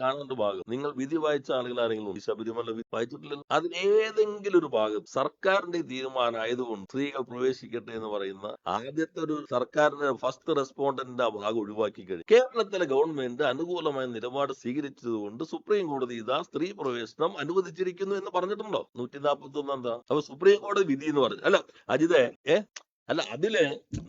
കാണേണ്ട ഭാഗം. നിങ്ങൾ വിധി വായിച്ച ആളുകൾ ആരെങ്കിലും ശബരിമല വിധി വായിച്ചിട്ടില്ലല്ലോ? അതിൽ ഏതെങ്കിലും ഒരു ഭാഗം സർക്കാരിന്റെ തീരുമാനം ആയതുകൊണ്ട് സ്ത്രീകൾ പ്രവേശിക്കട്ടെ എന്ന് പറയുന്ന ആദ്യത്തെ ഒരു സർക്കാരിന്റെ ഫസ്റ്റ് റെസ്പോണ്ടന്റിന്റെ ആ ഭാഗം ഒഴിവാക്കി കഴിഞ്ഞു. കേരളത്തിലെ ഗവൺമെന്റ് അനുകൂലമായ നിലപാട് സ്വീകരിച്ചതുകൊണ്ട് സുപ്രീം കോടതി ഇതാ സ്ത്രീ പ്രവേശനം അനുവദിച്ചിരിക്കുന്നു എന്ന് പറഞ്ഞിട്ടുണ്ടോ? നൂറ്റി നാൽപ്പത്തി ഒന്ന് എന്താ അപ്പൊ സുപ്രീം കോടതി വിധി എന്ന് പറഞ്ഞു. അല്ല അജിതേ ഏ? അല്ല അതിൽ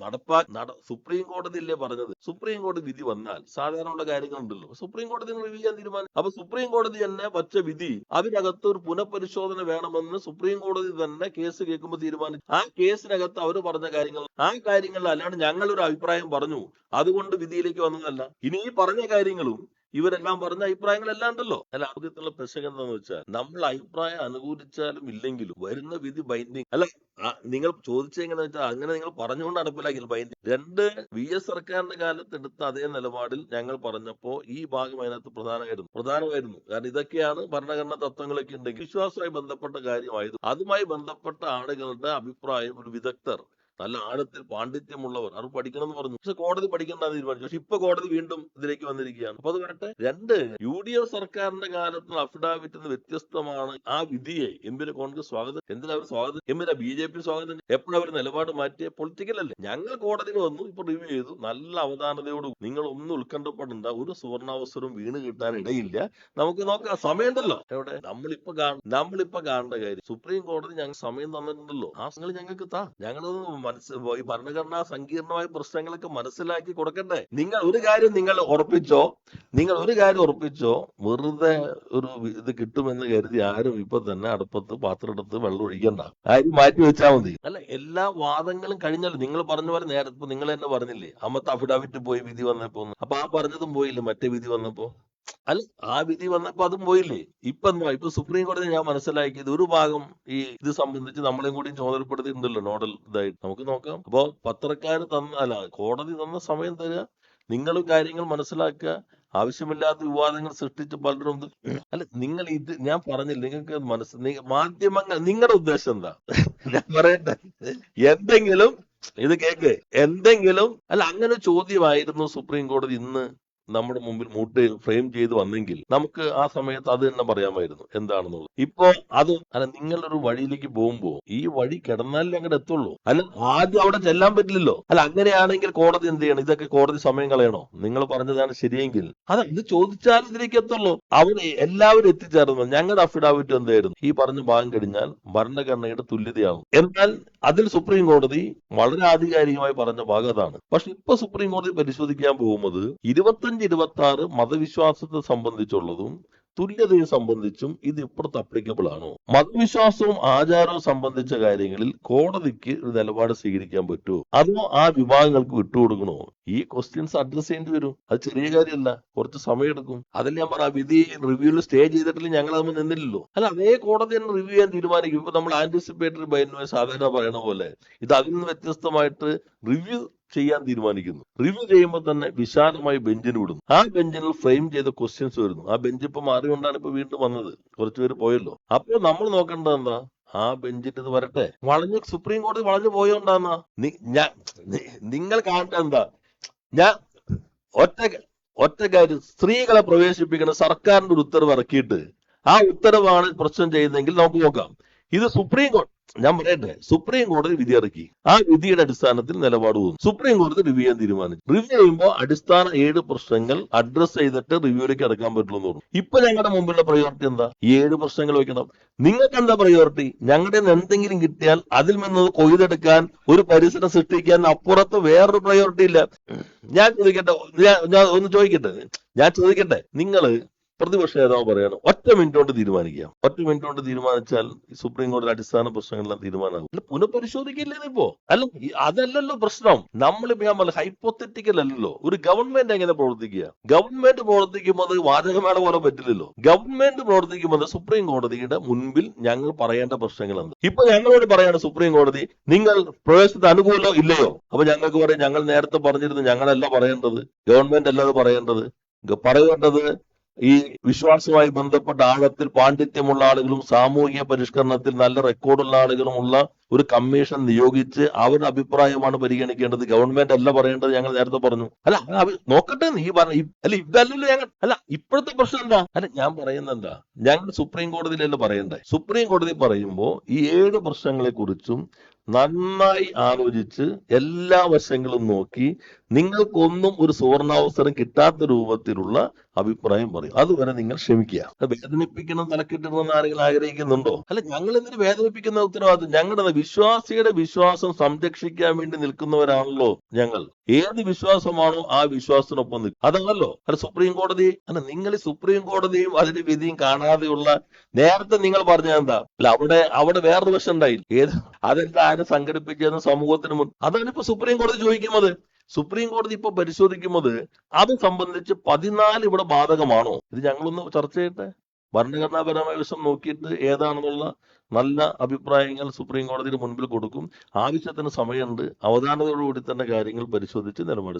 നടപ്പാ നട സുപ്രീം കോടതിയല്ലേ പറഞ്ഞത്? സുപ്രീം കോടതി വിധി വന്നാൽ സാധാരണയുള്ള കാര്യങ്ങളുണ്ടല്ലോ. സുപ്രീം കോടതി റിവ്യൂ ചെയ്യാൻ തീരുമാനം അപ്പൊ സുപ്രീം കോടതി തന്നെ വച്ച വിധി അതിനകത്ത് ഒരു പുനഃപരിശോധന വേണമെന്ന് സുപ്രീം കോടതി തന്നെ കേസ് കേൾക്കുമ്പോൾ തീരുമാനിച്ചു. ആ കേസിനകത്ത് അവർ പറഞ്ഞ കാര്യങ്ങൾ ആ കാര്യങ്ങളിൽ അല്ലാണ്ട് ഞങ്ങളൊരു അഭിപ്രായം പറഞ്ഞു. അതുകൊണ്ട് വിധിയിലേക്ക് വന്നതല്ല. ഇനി ഈ പറഞ്ഞ കാര്യങ്ങളും ഇവരെല്ലാം പറഞ്ഞ അഭിപ്രായങ്ങൾ എല്ലാം ഉണ്ടല്ലോ. അല്ല ആദ്യത്തുള്ള പ്രശ്നം എന്താണെന്ന് വെച്ചാൽ നമ്മൾ അഭിപ്രായം അനുകൂലിച്ചാലും ഇല്ലെങ്കിലും വരുന്ന വിധി ബൈൻഡിങ് അല്ല നിങ്ങൾ ചോദിച്ചെങ്ങനെ വെച്ചാൽ അങ്ങനെ നിങ്ങൾ പറഞ്ഞുകൊണ്ട് നടപ്പിലാക്കി ബൈൻഡിങ് രണ്ട് വി എസ് സർക്കാരിന്റെ കാലത്ത് എടുത്ത അതേ നിലപാടിൽ ഞങ്ങൾ പറഞ്ഞപ്പോ ഈ ഭാഗം അതിനകത്ത് പ്രധാനമായിരുന്നു. പ്രധാനമായിരുന്നു. കാരണം ഇതൊക്കെയാണ് ഭരണഘടനാ തത്വങ്ങളൊക്കെ ഉണ്ടെങ്കിൽ വിശ്വാസവുമായി ബന്ധപ്പെട്ട കാര്യമായത്. അതുമായി ബന്ധപ്പെട്ട ആളുകളുടെ അഭിപ്രായം ഒരു വിദഗ്ധർ നല്ല ആഴത്തിൽ പാണ്ഡിത്യമുള്ളവർ. അവർ പഠിക്കണം എന്ന് പറഞ്ഞു. പക്ഷെ കോടതി പഠിക്കേണ്ട തീരുമാനിച്ചു. പക്ഷെ ഇപ്പൊ കോടതി വീണ്ടും ഇതിലേക്ക് വന്നിരിക്കുകയാണ്. അപ്പൊ അത് വരട്ടെ. രണ്ട് യു ഡി എഫ് സർക്കാരിന്റെ കാലത്ത് അഫിഡാവിറ്റ് നിന്ന് വ്യത്യസ്തമാണ് ആ വിധിയെ എമ്പിനെ കോൺഗ്രസ് സ്വാഗതം. എന്തിനാ അവർ സ്വാഗതം? എമ്മിനെ ബി ജെ പി സ്വാഗതം? എപ്പോഴും അവർ നിലപാട് മാറ്റിയ? പൊളിറ്റിക്കൽ അല്ലേ? ഞങ്ങൾ കോടതിയിൽ വന്നു ഇപ്പൊ റിവ്യൂ ചെയ്തു. നല്ല അവധാനതയോട് നിങ്ങൾ ഒന്നും ഉത്കണ്ഠപ്പെടേണ്ട ഒരു സുവർണാവസരവും വീണ് കിട്ടാൻ ഇടയില്ല. നമുക്ക് നോക്കാം. സമയമുണ്ടല്ലോ. എവിടെ? നമ്മളിപ്പോ കാണ നമ്മളിപ്പോ കാണേണ്ട കാര്യം. സുപ്രീം കോടതി ഞങ്ങൾ സമയം തന്നിട്ടുണ്ടല്ലോ. ആ ഞങ്ങൾക്ക് താ. ഞങ്ങളൊന്ന് മനസ്സ് ഈ ഭരണഘടനാ സങ്കീർണമായ പ്രശ്നങ്ങളൊക്കെ മനസ്സിലാക്കി കൊടുക്കണ്ടേ? നിങ്ങൾ ഒരു കാര്യം നിങ്ങൾ ഉറപ്പിച്ചോ? നിങ്ങൾ ഒരു കാര്യം ഉറപ്പിച്ചോ? വെറുതെ ഒരു ഇത് കിട്ടുമെന്ന് കരുതി ആരും ഇപ്പൊ തന്നെ അടുപ്പത്ത് പാത്രം എടുത്ത് വെള്ളം ഒഴിക്കണ്ട. ആരും മാറ്റി വെച്ചാൽ മതി. അല്ല എല്ലാ വാദങ്ങളും കഴിഞ്ഞല്ലോ. നിങ്ങൾ പറഞ്ഞ പോലെ നേരത്തെ നിങ്ങൾ തന്നെ പറഞ്ഞില്ലേ? അമ്മത്തെ അഫിഡാവിറ്റ് പോയി വിധി വന്നപ്പോ. അപ്പൊ ആ പറഞ്ഞതും പോയില്ലേ? മറ്റേ വിധി വന്നപ്പോ? അല്ല ആ വിധി വന്നപ്പോ അതും പോയില്ലേ? ഇപ്പൊ എന്താ ഇപ്പൊ സുപ്രീം കോടതി ഞാൻ മനസ്സിലാക്കിയത് ഒരു ഭാഗം ഈ ഇത് സംബന്ധിച്ച് നമ്മളെയും കൂടി ചുമതലപ്പെടുത്തിയിട്ടുണ്ടല്ലോ നോഡൽ ഇതായിട്ട്. നമുക്ക് നോക്കാം. അപ്പൊ പത്രക്കാർ തന്ന അല്ല കോടതി തന്ന സമയം തരിക നിങ്ങളും കാര്യങ്ങൾ മനസ്സിലാക്കുക. ആവശ്യമില്ലാത്ത വിവാദങ്ങൾ സൃഷ്ടിച്ച് പലരും അല്ല നിങ്ങൾ ഇത് ഞാൻ പറഞ്ഞില്ല. നിങ്ങൾക്ക് മനസ്സ് മാധ്യമങ്ങൾ നിങ്ങളുടെ ഉദ്ദേശം എന്താ? ഞാൻ പറയട്ടെ. എന്തെങ്കിലും ഇത് കേക്ക്. എന്തെങ്കിലും അല്ല അങ്ങനെ ചോദ്യമായിരുന്നു സുപ്രീം കോടതി ഇന്ന് നമ്മുടെ മുമ്പിൽ മൂട്ട് ഫ്രെയിം ചെയ്ത് വന്നെങ്കിൽ നമുക്ക് ആ സമയത്ത് അത് തന്നെ പറയാമായിരുന്നു. എന്താണെന്നുള്ളത്. ഇപ്പോ അത് അല്ല നിങ്ങളൊരു വഴിയിലേക്ക് പോകുമ്പോ ഈ വഴി കിടന്നാലേ അങ്ങോട്ട് എത്തുള്ളൂ. അല്ല ആദ്യം അവിടെ ചെല്ലാൻ പറ്റില്ലല്ലോ. അല്ല അങ്ങനെയാണെങ്കിൽ കോടതി എന്ത് ചെയ്യണം? ഇതൊക്കെ കോടതി സമയം കളയണോ? നിങ്ങൾ പറഞ്ഞതാണ് ശരിയെങ്കിൽ. അത് ഇത് ചോദിച്ചാൽ ഇതിലേക്ക് എത്തുള്ളൂ. അവർ എല്ലാവരും എത്തിച്ചേർന്നു. ഞങ്ങളുടെ അഫിഡാവിറ്റ് എന്തായിരുന്നു? ഈ പറഞ്ഞ ഭാഗം കഴിഞ്ഞാൽ ഭരണഘടനയുടെ തുല്യതയാകും എന്നാൽ അതിൽ സുപ്രീം കോടതി വളരെ ആധികാരികമായി പറഞ്ഞ ഭാഗം അതാണ്. പക്ഷെ ഇപ്പൊ സുപ്രീം കോടതി പരിശോധിക്കാൻ പോകുന്നത് ഇരുപത്തഞ്ച് ഇരുപത്തി ആറ് മതവിശ്വാസത്തെ സംബന്ധിച്ചുള്ളതും തുല്യതയെ സംബന്ധിച്ചും ഇത് ഇപ്പുറത്ത് അപ്ലിക്കബിൾ ആണോ? മതവിശ്വാസവും ആചാരവും സംബന്ധിച്ച കാര്യങ്ങളിൽ കോടതിക്ക് ഒരു നിലപാട് സ്വീകരിക്കാൻ പറ്റുമോ? അതോ ആ വിഭാഗങ്ങൾക്ക് വിട്ടുകൊടുക്കണോ? ഈ ക്വസ്റ്റ്യൻസ് അഡ്രസ് ചെയ്യേണ്ടി വരും. അത് ചെറിയ കാര്യമല്ല. കുറച്ച് സമയമെടുക്കും. അതല്ല ഞാൻ പറ വിധി റിവ്യൂവിൽ സ്റ്റേ ചെയ്തിട്ടില്ല ഞങ്ങൾ നമ്മൾ നിന്നില്ലല്ലോ. അല്ല അതേ കോടതി തന്നെ റിവ്യൂ ചെയ്യാൻ തീരുമാനിക്കും. ഇപ്പൊ നമ്മൾ ആന്റിസിപ്പേറ്ററി ബൈനോയെ സാധാരണ പറയണ പോലെ ഇത് അതിൽ നിന്ന് വ്യത്യസ്തമായിട്ട് റിവ്യൂ ചെയ്യാൻ തീരുമാനിക്കുന്നു. റിവ്യൂ ചെയ്യുമ്പോൾ തന്നെ വിശാലമായി ബെഞ്ചിന് വിടുന്നു. ആ ബെഞ്ചിൽ ഫ്രെയിം ചെയ്ത ക്വസ്റ്റ്യൻസ് വരുന്നു. ആ ബെഞ്ച് ഇപ്പൊ മാറിക്കൊണ്ടാണ് ഇപ്പൊ വീണ്ടും വന്നത്. കുറച്ചുപേര് പോയല്ലോ. അപ്പോൾ നമ്മൾ നോക്കേണ്ടത് എന്താ? ആ ബെഞ്ചിന്റെ വരട്ടെ. വളഞ്ഞ് സുപ്രീം കോടതി വളഞ്ഞു പോയോണ്ടാന്നാ. നിങ്ങൾ കാണേണ്ട എന്താ? ഞാൻ ഒറ്റ ഒറ്റ കാര്യം. സ്ത്രീകളെ പ്രവേശിപ്പിക്കുന്ന സർക്കാരിന്റെ ഒരു ഉത്തരവ് ഇറക്കിയിട്ട് ആ ഉത്തരവാണ് പ്രശ്നം ചെയ്യുന്നതെങ്കിൽ നമുക്ക് നോക്കാം. ഇത് സുപ്രീം കോടതി ഞാൻ പറയട്ടെ സുപ്രീം കോടതി വിധി ഇറക്കി. ആ വിധിയുടെ അടിസ്ഥാനത്തിൽ നിലപാട് പോകുന്നു സുപ്രീം കോടതി റിവ്യൂ ചെയ്യാൻ തീരുമാനിച്ചു. റിവ്യൂ ചെയ്യുമ്പോൾ അടിസ്ഥാന ഏഴ് പ്രശ്നങ്ങൾ അഡ്രസ് ചെയ്തിട്ട് റിവ്യൂലേക്ക് അടക്കാൻ പറ്റുള്ളൂ എന്ന് പറഞ്ഞു. ഇപ്പൊ ഞങ്ങളുടെ മുമ്പിലുള്ള പ്രയോറിറ്റി എന്താ? ഏഴ് പ്രശ്നങ്ങൾ വെക്കണം. നിങ്ങൾക്ക് എന്താ പ്രയോറിറ്റി ഞങ്ങളുടെ എന്തെങ്കിലും കിട്ടിയാൽ അതിൽ നിന്ന് കൊയ്തെടുക്കാൻ ഒരു പരിസരം സൃഷ്ടിക്കാൻ അപ്പുറത്ത് വേറൊരു പ്രയോറിറ്റി ഇല്ല. ഞാൻ ചോദിക്കട്ടെ ഞാൻ ഒന്ന് ചോദിക്കട്ടെ. ഞാൻ ചോദിക്കട്ടെ. നിങ്ങൾ പ്രതിപക്ഷ നേതാവ് പറയാണ് ഒറ്റ മിനിറ്റ് കൊണ്ട് തീരുമാനിക്കാം. ഒറ്റ മിനിറ്റ് കൊണ്ട് തീരുമാനിച്ചാൽ സുപ്രീം കോടതി അടിസ്ഥാന പ്രശ്നങ്ങളെല്ലാം തീരുമാനമാകും. പുനഃപരിശോധിക്കില്ലേ ഇപ്പോ അല്ല അതല്ലല്ലോ പ്രശ്നം. നമ്മളിപ്പോ ഞാൻ പറഞ്ഞ ഹൈപ്പോത്തറ്റിക്കൽ അല്ലല്ലോ. ഒരു ഗവൺമെന്റ് എങ്ങനെ പ്രവർത്തിക്കുക? ഗവൺമെന്റ് പ്രവർത്തിക്കുമ്പോൾ അത് വാചകമേള പോലെ പറ്റില്ലല്ലോ. ഗവൺമെന്റ് പ്രവർത്തിക്കുമ്പോൾ സുപ്രീം കോടതിയുടെ മുൻപിൽ ഞങ്ങൾ പറയേണ്ട പ്രശ്നങ്ങൾ എന്ത് ഇപ്പൊ ഞങ്ങളോട് പറയാണ് സുപ്രീം കോടതി നിങ്ങൾ പ്രവേശനത്തിന് അനുകൂലോ ഇല്ലയോ? അപ്പൊ ഞങ്ങൾക്ക് പറയാം ഞങ്ങൾ നേരത്തെ പറഞ്ഞിരുന്നു ഞങ്ങളല്ല പറയേണ്ടത്. ഗവൺമെന്റ് അല്ലാതെ പറയേണ്ടത്. പറയേണ്ടത് ഈ വിശ്വാസവുമായി ബന്ധപ്പെട്ട ആഴത്തിൽ പാണ്ഡിത്യമുള്ള ആളുകളും സാമൂഹിക പരിഷ്കരണത്തിൽ നല്ല റെക്കോർഡുള്ള ആളുകളുമുള്ള ഒരു കമ്മീഷൻ നിയോഗിച്ച് അവരുടെ അഭിപ്രായമാണ് പരിഗണിക്കേണ്ടത്. ഗവൺമെന്റ് അല്ല പറയേണ്ടത് ഞങ്ങൾ നേരത്തെ പറഞ്ഞു. അല്ല നോക്കട്ടെ നീ പറഞ്ഞു അല്ല ഇതല്ലല്ലോ ഞങ്ങൾ അല്ല ഇപ്പോഴത്തെ പ്രശ്നം എന്താ? അല്ല ഞാൻ പറയുന്നത് എന്താ? ഞങ്ങൾ സുപ്രീം കോടതിയിലല്ല പറയണ്ടേ? സുപ്രീം കോടതി പറയുമ്പോൾ ഈ ഏഴ് പ്രശ്നങ്ങളെ കുറിച്ചും നന്നായി ആലോചിച്ച് എല്ലാ വശങ്ങളും നോക്കി നിങ്ങൾക്കൊന്നും ഒരു സുവർണാവസരം കിട്ടാത്ത രൂപത്തിലുള്ള അഭിപ്രായം പറയും. അതുവരെ നിങ്ങൾ ക്ഷമിക്കുക. വേദനിപ്പിക്കണം തലക്കിട്ടിടണമെന്ന് ആരെങ്കിലും ആഗ്രഹിക്കുന്നുണ്ടോ? അല്ല ഞങ്ങൾ എന്തിനു വേദനിപ്പിക്കുന്ന ഉത്തരവാദിത്വം? ഞങ്ങളുടെ വിശ്വാസിയുടെ വിശ്വാസം സംരക്ഷിക്കാൻ വേണ്ടി നിൽക്കുന്നവരാണല്ലോ ഞങ്ങൾ. ഏത് വിശ്വാസമാണോ ആ വിശ്വാസത്തിനൊപ്പം നിൽക്കും. അതാണല്ലോ അല്ല സുപ്രീം കോടതി അല്ല നിങ്ങൾ സുപ്രീം കോടതിയും അതിന്റെ വിധിയും കാണാതെയുള്ള നേരത്തെ നിങ്ങൾ പറഞ്ഞ എന്താ? അല്ല അവിടെ അവിടെ വേറൊരു വശം ഉണ്ടായില്ല. ഏത് അതെന്താ ആരെ സംഘടിപ്പിച്ചതെന്ന് സമൂഹത്തിന് മുൻ അതാണ് ഇപ്പൊ സുപ്രീം കോടതി ചോദിക്കുന്നത്. സുപ്രീം കോടതി ഇപ്പൊ പരിശോധിക്കുന്നത് അത് സംബന്ധിച്ച് പതിനാല് ഇവിടെ ബാധകമാണോ? ഇത് ഞങ്ങളൊന്ന് ചർച്ച ചെയ്യട്ടെ? ഭരണഘടനാപരമായ വശം നോക്കിയിട്ട് ഏതാണെന്നുള്ള നല്ല അഭിപ്രായങ്ങൾ സുപ്രീം കോടതിയുടെ മുൻപിൽ കൊടുക്കും ആവശ്യത്തിന് സമയമുണ്ട് അവധാനതയോടുകൂടി തന്നെ കാര്യങ്ങൾ പരിശോധിച്ച് നിലപാട്.